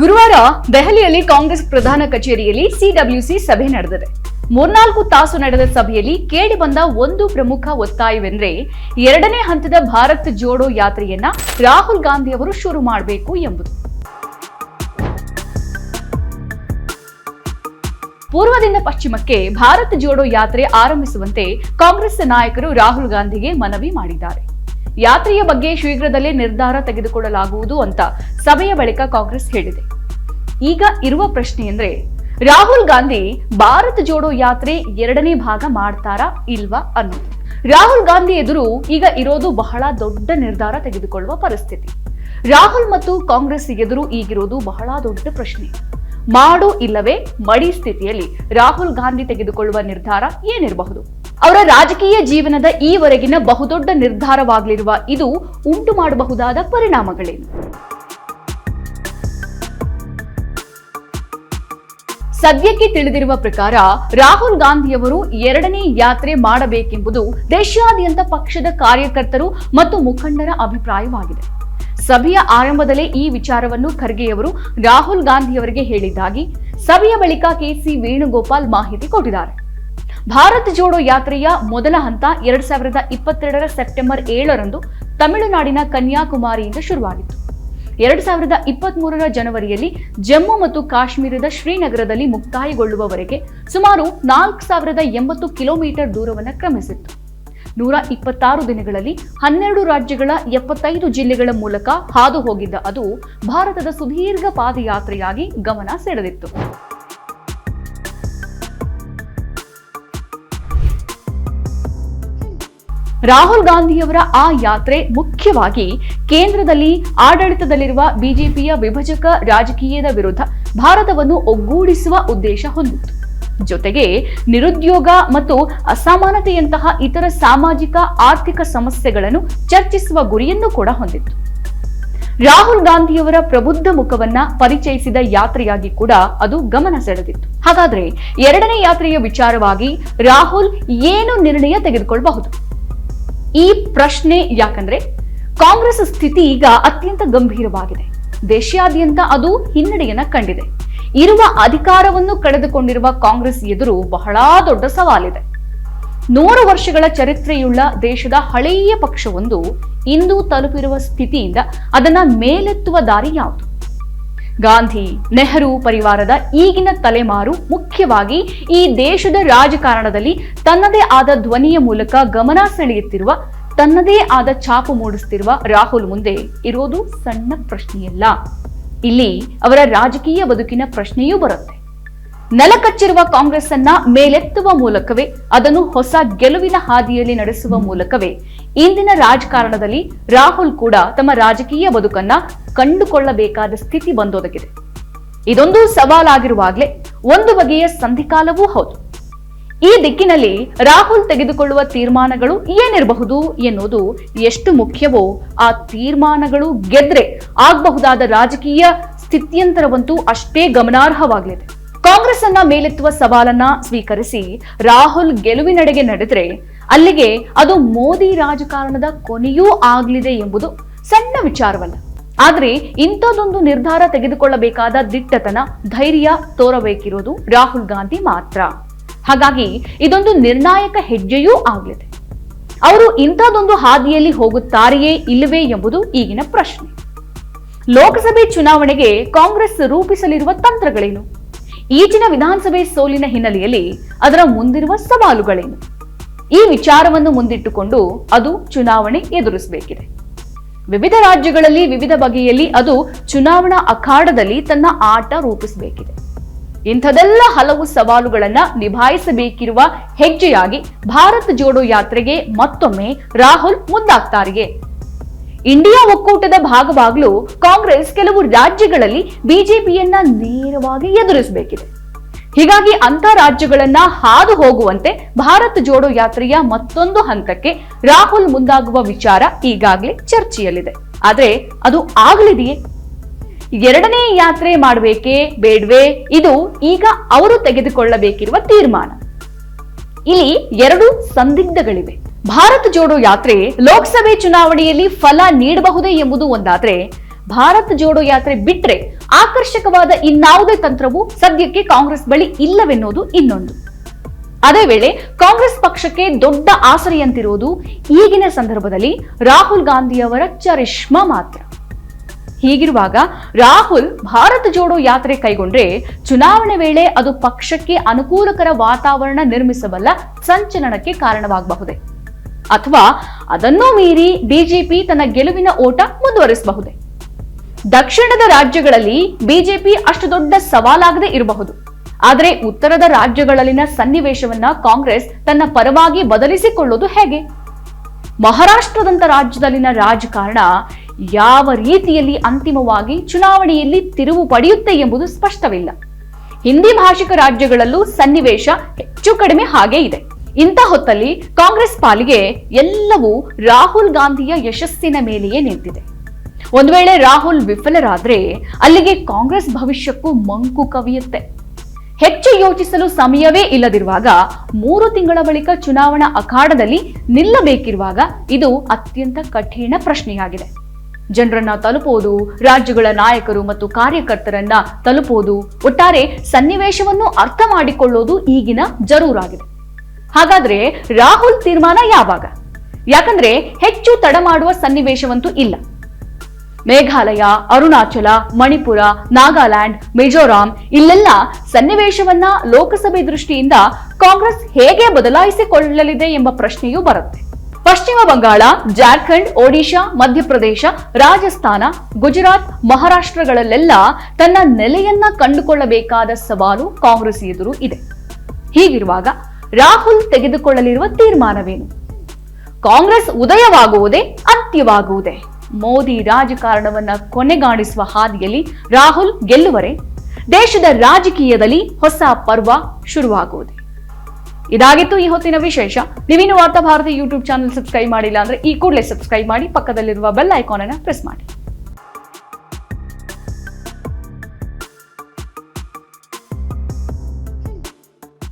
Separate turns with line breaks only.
ಗುರುವಾರ ದೆಹಲಿಯಲ್ಲಿ ಕಾಂಗ್ರೆಸ್ ಪ್ರಧಾನ ಕಚೇರಿಯಲ್ಲಿ ಸಿಡಬ್ಲ್ಯೂಸಿ ಸಭೆ ನಡೆದಿದೆ. ಮೂರ್ನಾಲ್ಕು ತಾಸು ನಡೆದ ಸಭೆಯಲ್ಲಿ ಕೇಳಿ ಬಂದ ಒಂದು ಪ್ರಮುಖ ಒತ್ತಾಯವೆಂದರೆ ಎರಡನೇ ಹಂತದ ಭಾರತ್ ಜೋಡೋ ಯಾತ್ರೆಯನ್ನ ರಾಹುಲ್ ಗಾಂಧಿ ಅವರು ಶುರು ಮಾಡಬೇಕು ಎಂಬುದು. ಪೂರ್ವದಿಂದ ಪಶ್ಚಿಮಕ್ಕೆ ಭಾರತ್ ಜೋಡೋ ಯಾತ್ರೆ ಆರಂಭಿಸುವಂತೆ ಕಾಂಗ್ರೆಸ್ ನಾಯಕರು ರಾಹುಲ್ ಗಾಂಧಿಗೆ ಮನವಿ ಮಾಡಿದ್ದಾರೆ. ಯಾತ್ರೆಯ ಬಗ್ಗೆ ಶೀಘ್ರದಲ್ಲೇ ನಿರ್ಧಾರ ತೆಗೆದುಕೊಳ್ಳಲಾಗುವುದು ಅಂತ ಸಭೆಯ ಬಳಿಕ ಕಾಂಗ್ರೆಸ್ ಹೇಳಿದೆ. ಈಗ ಇರುವ ಪ್ರಶ್ನೆ ಅಂದ್ರೆ ರಾಹುಲ್ ಗಾಂಧಿ ಭಾರತ್ ಜೋಡೋ ಯಾತ್ರೆ ಎರಡನೇ ಭಾಗ ಮಾಡ್ತಾರಾ ಇಲ್ವಾ ಅನ್ನೋದು. ರಾಹುಲ್ ಗಾಂಧಿ ಎದುರು ಈಗ ಇರೋದು ಬಹಳ ದೊಡ್ಡ ನಿರ್ಧಾರ ತೆಗೆದುಕೊಳ್ಳುವ ಪರಿಸ್ಥಿತಿ. ರಾಹುಲ್ ಮತ್ತು ಕಾಂಗ್ರೆಸ್ ಎದುರು ಈಗಿರೋದು ಬಹಳ ದೊಡ್ಡ ಪ್ರಶ್ನೆ. ಮಾಡು ಇಲ್ಲವೇ ಮಡಿ ಸ್ಥಿತಿಯಲ್ಲಿ ರಾಹುಲ್ ಗಾಂಧಿ ತೆಗೆದುಕೊಳ್ಳುವ ನಿರ್ಧಾರ ಏನಿರಬಹುದು? ಅವರ ರಾಜಕೀಯ ಜೀವನದ ಈವರೆಗಿನ ಬಹುದೊಡ್ಡ ನಿರ್ಧಾರವಾಗಲಿರುವ ಇದು ಉಂಟು ಮಾಡಬಹುದಾದ ಪರಿಣಾಮಗಳೇನು? ಸದ್ಯಕ್ಕೆ ತಿಳಿದಿರುವ ಪ್ರಕಾರ ರಾಹುಲ್ ಗಾಂಧಿಯವರು ಎರಡನೇ ಯಾತ್ರೆ ಮಾಡಬೇಕೆಂಬುದು ದೇಶಾದ್ಯಂತ ಪಕ್ಷದ ಕಾರ್ಯಕರ್ತರು ಮತ್ತು ಮುಖಂಡರ ಅಭಿಪ್ರಾಯವಾಗಿದೆ. ಸಭೆಯ ಆರಂಭದಲ್ಲೇ ಈ ವಿಚಾರವನ್ನು ಖರ್ಗೆಯವರು ರಾಹುಲ್ ಗಾಂಧಿಯವರಿಗೆ ಹೇಳಿದ್ದಾಗಿ ಸಭೆಯ ಬಳಿಕ ಕೆಸಿ ವೇಣುಗೋಪಾಲ್ ಮಾಹಿತಿ ಕೊಟ್ಟಿದ್ದಾರೆ. ಭಾರತ್ ಜೋಡೋ ಯಾತ್ರೆಯ ಮೊದಲ ಹಂತ ಎರಡ್ ಸಾವಿರದ ಇಪ್ಪತ್ತೆರಡರ ಸೆಪ್ಟೆಂಬರ್ ಏಳರಂದು ತಮಿಳುನಾಡಿನ ಕನ್ಯಾಕುಮಾರಿಯಿಂದ ಶುರುವಾಗಿತ್ತು. ಎರಡ್ ಸಾವಿರದ ಇಪ್ಪತ್ತ್ ಮೂರರ ಜನವರಿಯಲ್ಲಿ ಜಮ್ಮು ಮತ್ತು ಕಾಶ್ಮೀರದ ಶ್ರೀನಗರದಲ್ಲಿ ಮುಕ್ತಾಯಗೊಳ್ಳುವವರೆಗೆ ಸುಮಾರು ನಾಲ್ಕು ಸಾವಿರದ ಎಂಬತ್ತು ಕಿಲೋಮೀಟರ್ ದೂರವನ್ನು ಕ್ರಮಿಸಿತ್ತು. ನೂರ ಇಪ್ಪತ್ತಾರು ದಿನಗಳಲ್ಲಿ ಹನ್ನೆರಡು ರಾಜ್ಯಗಳ ಎಪ್ಪತ್ತೈದು ಜಿಲ್ಲೆಗಳ ಮೂಲಕ ಹಾದು ಹೋಗಿದ್ದ ಅದು ಭಾರತದ ಸುದೀರ್ಘ ಪಾದಯಾತ್ರೆಯಾಗಿ ಗಮನ ಸೆಳೆದಿತ್ತು. ರಾಹುಲ್ ಗಾಂಧಿಯವರ ಆ ಯಾತ್ರೆ ಮುಖ್ಯವಾಗಿ ಕೇಂದ್ರದಲ್ಲಿ ಆಡಳಿತದಲ್ಲಿರುವ ಬಿಜೆಪಿಯ ವಿಭಜಕ ರಾಜಕೀಯದ ವಿರುದ್ಧ ಭಾರತವನ್ನು ಒಗ್ಗೂಡಿಸುವ ಉದ್ದೇಶ ಹೊಂದಿತ್ತು. ಜೊತೆಗೆ ನಿರುದ್ಯೋಗ ಮತ್ತು ಅಸಮಾನತೆಯಂತಹ ಇತರ ಸಾಮಾಜಿಕ, ಆರ್ಥಿಕ ಸಮಸ್ಯೆಗಳನ್ನು ಚರ್ಚಿಸುವ ಗುರಿಯನ್ನು ಕೂಡ ಹೊಂದಿತ್ತು. ರಾಹುಲ್ ಗಾಂಧಿಯವರ ಪ್ರಬುದ್ಧ ಮುಖವನ್ನ ಪರಿಚಯಿಸಿದ ಯಾತ್ರೆಯಾಗಿ ಕೂಡ ಅದು ಗಮನ ಸೆಳೆದಿತ್ತು. ಹಾಗಾದ್ರೆ ಎರಡನೇ ಯಾತ್ರೆಯ ವಿಚಾರವಾಗಿ ರಾಹುಲ್ ಏನು ನಿರ್ಣಯ ತೆಗೆದುಕೊಳ್ಳಬಹುದು ಈ ಪ್ರಶ್ನೆ ಯಾಕಂದ್ರೆ ಕಾಂಗ್ರೆಸ್ ಸ್ಥಿತಿ ಈಗ ಅತ್ಯಂತ ಗಂಭೀರವಾಗಿದೆ. ದೇಶಾದ್ಯಂತ ಅದು ಹಿನ್ನಡೆಯನ್ನ ಕಂಡಿದೆ. ಇರುವ ಅಧಿಕಾರವನ್ನು ಕಳೆದುಕೊಂಡಿರುವ ಕಾಂಗ್ರೆಸ್ ಎದುರು ಬಹಳ ದೊಡ್ಡ ಸವಾಲಿದೆ. ನೂರು ವರ್ಷಗಳ ಚರಿತ್ರೆಯುಳ್ಳ ದೇಶದ ಹಳೆಯ ಪಕ್ಷವೊಂದು ಇಂದು ತಲುಪಿರುವ ಸ್ಥಿತಿಯಿಂದ ಅದನ್ನ ಮೇಲೆತ್ತುವ ದಾರಿ ಯಾವುದು? ಗಾಂಧಿ ನೆಹರು ಪರಿವಾರದ ಈಗಿನ ತಲೆಮಾರು ಮುಖ್ಯವಾಗಿ ಈ ದೇಶದ ರಾಜಕಾರಣದಲ್ಲಿ ತನ್ನದೇ ಆದ ಧ್ವನಿಯ ಮೂಲಕ ಗಮನ ಸೆಳೆಯುತ್ತಿರುವ, ತನ್ನದೇ ಆದ ಛಾಪು ಮೂಡಿಸುತ್ತಿರುವ ರಾಹುಲ್ ಮುಂದೆ ಇರೋದು ಸಣ್ಣ ಪ್ರಶ್ನೆಯಲ್ಲ. ಇಲ್ಲಿ ಅವರ ರಾಜಕೀಯ ಬದುಕಿನ ಪ್ರಶ್ನೆಯೂ ಬರುತ್ತೆ. ನೆಲಕಚ್ಚಿರುವ ಕಾಂಗ್ರೆಸ್ ಅನ್ನ ಮೇಲೆತ್ತುವ ಮೂಲಕವೇ, ಅದನ್ನು ಹೊಸ ಗೆಲುವಿನ ಹಾದಿಯಲ್ಲಿ ನಡೆಸುವ ಮೂಲಕವೇ. ಇಂದಿನ ರಾಜಕಾರಣದಲ್ಲಿ ರಾಹುಲ್ ಕೂಡ ತಮ್ಮ ರಾಜಕೀಯ ಬದುಕನ್ನ ಕಂಡುಕೊಳ್ಳಬೇಕಾದ ಸ್ಥಿತಿ ಬಂದೊದಗಿದೆ. ಇದೊಂದು ಸವಾಲಾಗಿರುವಾಗಲೇ ಒಂದು ಬಗೆಯ ಸಂಧಿಕಾಲವೂ ಹೌದು. ಈ ದಿಕ್ಕಿನಲ್ಲಿ ರಾಹುಲ್ ತೆಗೆದುಕೊಳ್ಳುವ ತೀರ್ಮಾನಗಳು ಏನಿರಬಹುದು ಎನ್ನುವುದು ಎಷ್ಟು ಮುಖ್ಯವೋ ಆ ತೀರ್ಮಾನಗಳು ಗೆದ್ರೆ ಆಗಬಹುದಾದ ರಾಜಕೀಯ ಸ್ಥಿತ್ಯಂತರವಂತೂ ಅಷ್ಟೇ ಗಮನಾರ್ಹವಾಗಲಿದೆ. ಕಾಂಗ್ರೆಸ್ ಅನ್ನ ಮೇಲೆತ್ತುವ ಸವಾಲನ್ನ ಸ್ವೀಕರಿಸಿ ರಾಹುಲ್ ಗೆಲುವಿನಡೆಗೆ ನಡೆದ್ರೆ ಅಲ್ಲಿಗೆ ಅದು ಮೋದಿ ರಾಜಕಾರಣದ ಕೊನೆಯೂ ಆಗಲಿದೆ ಎಂಬುದು ಸಣ್ಣ ವಿಚಾರವಲ್ಲ. ಆದ್ರೆ ಇಂಥದ್ದೊಂದು ನಿರ್ಧಾರ ತೆಗೆದುಕೊಳ್ಳಬೇಕಾದ ದಿಟ್ಟತನ, ಧೈರ್ಯ ತೋರಬೇಕಿರೋದು ರಾಹುಲ್ ಗಾಂಧಿ ಮಾತ್ರ. ಹಾಗಾಗಿ ಇದೊಂದು ನಿರ್ಣಾಯಕ ಹೆಜ್ಜೆಯೂ ಆಗಲಿದೆ. ಅವರು ಇಂಥದ್ದೊಂದು ಹಾದಿಯಲ್ಲಿ ಹೋಗುತ್ತಾರೆಯೇ ಇಲ್ಲವೇ ಎಂಬುದು ಈಗಿನ ಪ್ರಶ್ನೆ. ಲೋಕಸಭೆ ಚುನಾವಣೆಗೆ ಕಾಂಗ್ರೆಸ್ ರೂಪಿಸಲಿರುವ ತಂತ್ರಗಳೇನು? ಈಚಿನ ವಿಧಾನಸಭೆ ಸೋಲಿನ ಹಿನ್ನೆಲೆಯಲ್ಲಿ ಅದರ ಮುಂದಿರುವ ಸವಾಲುಗಳೇನು? ಈ ವಿಚಾರವನ್ನು ಮುಂದಿಟ್ಟುಕೊಂಡು ಅದು ಚುನಾವಣೆ ಎದುರಿಸಬೇಕಿದೆ. ವಿವಿಧ ರಾಜ್ಯಗಳಲ್ಲಿ ವಿವಿಧ ಬಗೆಯಲ್ಲಿ ಅದು ಚುನಾವಣಾ ಅಖಾಡದಲ್ಲಿ ತನ್ನ ಆಟ ರೂಪಿಸಬೇಕಿದೆ. ಇಂಥದೆಲ್ಲ ಹಲವು ಸವಾಲುಗಳನ್ನ ನಿಭಾಯಿಸಬೇಕಿರುವ ಹೆಜ್ಜೆಯಾಗಿ ಭಾರತ ಜೋಡೋ ಯಾತ್ರೆಗೆ ಮತ್ತೊಮ್ಮೆ ರಾಹುಲ್ ಮುಂದಾಗ್ತಾರೆಯೇ ಇಂಡಿಯಾ ಒಕ್ಕೂಟದ ಭಾಗವಾಗಲು ಕಾಂಗ್ರೆಸ್ ಕೆಲವು ರಾಜ್ಯಗಳಲ್ಲಿ ಬಿಜೆಪಿಯನ್ನ ನೇರವಾಗಿ ಎದುರಿಸಬೇಕಿದೆ. ಹೀಗಾಗಿ ಅಂತ ರಾಜ್ಯಗಳನ್ನ ಹಾದು ಹೋಗುವಂತೆ ಭಾರತ್ ಜೋಡೋ ಯಾತ್ರೆಯ ಮತ್ತೊಂದು ಹಂತಕ್ಕೆ ರಾಹುಲ್ ಮುಂದಾಗುವ ವಿಚಾರ ಈಗಾಗಲೇ ಚರ್ಚೆಯಲ್ಲಿದೆ. ಆದ್ರೆ ಅದು ಆಗಲಿದೆಯೇ? ಎರಡನೇ ಯಾತ್ರೆ ಮಾಡಬೇಕೇ ಬೇಡ್ವೆ? ಇದು ಈಗ ಅವರು ತೆಗೆದುಕೊಳ್ಳಬೇಕಿರುವ ತೀರ್ಮಾನ. ಇಲ್ಲಿ ಎರಡು ಸಂದಿಗ್ಧಗಳಿವೆ. ಭಾರತ್ ಜೋಡೋ ಯಾತ್ರೆ ಲೋಕಸಭೆ ಚುನಾವಣೆಯಲ್ಲಿ ಫಲ ನೀಡಬಹುದೇ ಎಂಬುದು ಒಂದಾದ್ರೆ, ಭಾರತ್ ಜೋಡೋ ಯಾತ್ರೆ ಬಿಟ್ರೆ ಆಕರ್ಷಕವಾದ ಇನ್ನಾವುದೇ ತಂತ್ರವು ಸದ್ಯಕ್ಕೆ ಕಾಂಗ್ರೆಸ್ ಬಳಿ ಇಲ್ಲವೆನ್ನೋದು ಇನ್ನೊಂದು. ಅದೇ ವೇಳೆ ಕಾಂಗ್ರೆಸ್ ಪಕ್ಷಕ್ಕೆ ದೊಡ್ಡ ಆಸರೆಯಂತಿರುವುದು ಈಗಿನ ಸಂದರ್ಭದಲ್ಲಿ ರಾಹುಲ್ ಗಾಂಧಿಯವರ ಚರಿಷ್ಮಾ ಮಾತ್ರ. ಹೀಗಿರುವಾಗ ರಾಹುಲ್ ಭಾರತ ಜೋಡೋ ಯಾತ್ರೆ ಕೈಗೊಂಡ್ರೆ ಚುನಾವಣೆ ವೇಳೆ ಅದು ಪಕ್ಷಕ್ಕೆ ಅನುಕೂಲಕರ ವಾತಾವರಣ ನಿರ್ಮಿಸಬಲ್ಲ ಸಂಚಲನಕ್ಕೆ ಕಾರಣವಾಗಬಹುದೇ? ಅಥವಾ ಅದನ್ನೂ ಮೀರಿ ಬಿಜೆಪಿ ತನ್ನ ಗೆಲುವಿನ ಓಟ ಮುಂದುವರಿಸಬಹುದೇ? ದಕ್ಷಿಣದ ರಾಜ್ಯಗಳಲ್ಲಿ ಬಿಜೆಪಿ ಅಷ್ಟು ದೊಡ್ಡ ಸವಾಲಾಗದೇ ಇರಬಹುದು. ಆದರೆ ಉತ್ತರದ ರಾಜ್ಯಗಳಲ್ಲಿನ ಸನ್ನಿವೇಶವನ್ನ ಕಾಂಗ್ರೆಸ್ ತನ್ನ ಪರವಾಗಿ ಬದಲಿಸಿಕೊಳ್ಳೋದು ಹೇಗೆ? ಮಹಾರಾಷ್ಟ್ರದಂತ ರಾಜ್ಯದಲ್ಲಿನ ರಾಜಕಾರಣ ಯಾವ ರೀತಿಯಲ್ಲಿ ಅಂತಿಮವಾಗಿ ಚುನಾವಣೆಯಲ್ಲಿ ತಿರುವು ಪಡೆಯುತ್ತೆ ಎಂಬುದು ಸ್ಪಷ್ಟವಿಲ್ಲ. ಹಿಂದಿ ಭಾಷಿಕ ರಾಜ್ಯಗಳಲ್ಲೂ ಸನ್ನಿವೇಶ ಹೆಚ್ಚು ಕಡಿಮೆ ಹಾಗೆ ಇದೆ. ಇಂಥ ಹೊತ್ತಲ್ಲಿ ಕಾಂಗ್ರೆಸ್ ಪಾಲಿಗೆ ಎಲ್ಲವೂ ರಾಹುಲ್ ಗಾಂಧಿಯ ಯಶಸ್ಸಿನ ಮೇಲೆಯೇ ನಿಂತಿದೆ. ಒಂದು ವೇಳೆ ರಾಹುಲ್ ವಿಫಲರಾದ್ರೆ ಅಲ್ಲಿಗೆ ಕಾಂಗ್ರೆಸ್ ಭವಿಷ್ಯಕ್ಕೂ ಮಂಕು ಕವಿಯುತ್ತೆ. ಹೆಚ್ಚು ಯೋಚಿಸಲು ಸಮಯವೇ ಇಲ್ಲದಿರುವಾಗ ಮೂರು ತಿಂಗಳ ಬಳಿಕ ಚುನಾವಣಾ ಅಖಾಡದಲ್ಲಿ ನಿಲ್ಲಬೇಕಿರುವಾಗ ಇದು ಅತ್ಯಂತ ಕಠಿಣ ಪ್ರಶ್ನೆಯಾಗಿದೆ. ಜನರನ್ನ ತಲುಪೋದು, ರಾಜ್ಯಗಳ ನಾಯಕರು ಮತ್ತು ಕಾರ್ಯಕರ್ತರನ್ನ ತಲುಪೋದು, ಒಟ್ಟಾರೆ ಸನ್ನಿವೇಶವನ್ನು ಅರ್ಥ ಮಾಡಿಕೊಳ್ಳೋದು ಈಗಿನ ಜರೂರಾಗಿದೆ. ಹಾಗಾದ್ರೆ ರಾಹುಲ್ ತೀರ್ಮಾನ ಯಾವಾಗ? ಯಾಕಂದ್ರೆ ಹೆಚ್ಚು ತಡ ಮಾಡುವ ಸನ್ನಿವೇಶವಂತೂ ಇಲ್ಲ. ಮೇಘಾಲಯ, ಅರುಣಾಚಲ, ಮಣಿಪುರ, ನಾಗಾಲ್ಯಾಂಡ್, ಮಿಜೋರಾಂ ಇಲ್ಲೆಲ್ಲ ಸನ್ನಿವೇಶವನ್ನ ಲೋಕಸಭೆ ದೃಷ್ಟಿಯಿಂದ ಕಾಂಗ್ರೆಸ್ ಹೇಗೆ ಬದಲಾಯಿಸಿಕೊಳ್ಳಲಿದೆ ಎಂಬ ಪ್ರಶ್ನೆಯೂ ಬರುತ್ತೆ. ಪಶ್ಚಿಮ ಬಂಗಾಳ, ಜಾರ್ಖಂಡ್, ಒಡಿಶಾ, ಮಧ್ಯಪ್ರದೇಶ, ರಾಜಸ್ಥಾನ, ಗುಜರಾತ್ ಮಹಾರಾಷ್ಟ್ರಗಳಲ್ಲೆಲ್ಲ ತನ್ನ ನೆಲೆಯನ್ನ ಕಂಡುಕೊಳ್ಳಬೇಕಾದ ಸವಾಲು ಕಾಂಗ್ರೆಸ್ ಎದುರು ಇದೆ. ಹೀಗಿರುವಾಗ ರಾಹುಲ್ ತೆಗೆದುಕೊಳ್ಳಲಿರುವ ತೀರ್ಮಾನವೇನು? ಕಾಂಗ್ರೆಸ್ ಉದಯವಾಗುವುದೇ, ಅಂತ್ಯವಾಗುವುದೇ? ಮೋದಿ ರಾಜಕಾರಣವನ್ನ ಕೊನೆಗಾಣಿಸುವ ಹಾದಿಯಲ್ಲಿ ರಾಹುಲ್ ಗೆಲ್ಲುವರೆ? ದೇಶದ ರಾಜಕೀಯದಲ್ಲಿ ಹೊಸ ಪರ್ವ ಶುರುವಾಗುವುದೇ? ಇದಾಗಿತ್ತು ಈ ಹೊತ್ತಿನ ವಿಶೇಷ. ನೀವಿನ್ನು ವಾರ್ತಾ ಭಾರತಿ ಯೂಟ್ಯೂಬ್ ಚಾನಲ್ ಸಬ್ಸ್ಕ್ರೈಬ್ ಮಾಡಿಲ್ಲ ಅಂದ್ರೆ ಈ ಕೂಡಲೇ ಸಬ್ಸ್ಕ್ರೈಬ್ ಮಾಡಿ, ಪಕ್ಕದಲ್ಲಿರುವ ಬೆಲ್ ಐಕಾನ್ ಅನ್ನ ಪ್ರೆಸ್ ಮಾಡಿ.